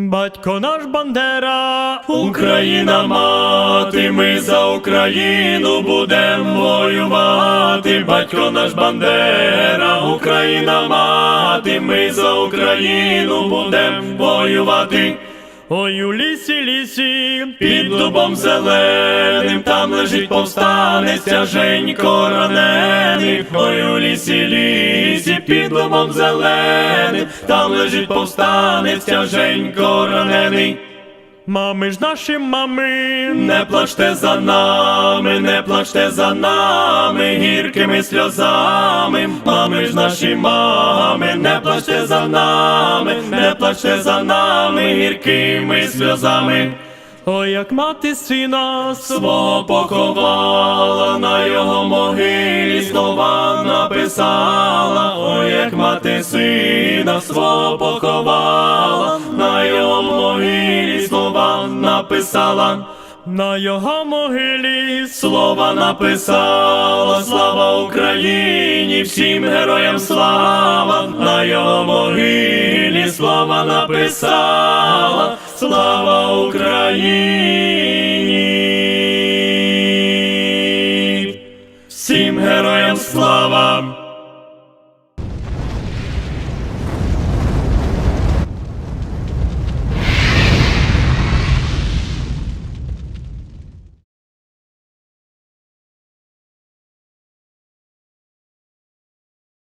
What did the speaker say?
Батько наш Бандера, Україна мати, ми за Україну будем воювати. Батько наш Бандера, Україна мати, ми за Україну будем воювати. ой у лісі, лісі, Під дубом зеленим там лежить повстанець, тяженько ранений. Ой у лісі, лісі, під дубом зеленим, там лежить повстанець, тяженько ранений. мами ж наші мами, Не плачте за нами, не плачте за нами, гіркими сльозами, мами ж наші мами, не плачте за нами, не плачте за нами, гіркими сльозами. ой, як мати сина, Свого поховала на його могилі, слова написала, як мати сина, свого поховала, на його могилі слова написала. на його могилі, Слова написала, слава Україні, всім героям слава, на його могилі слова написала, слава Україні, всім героям слава.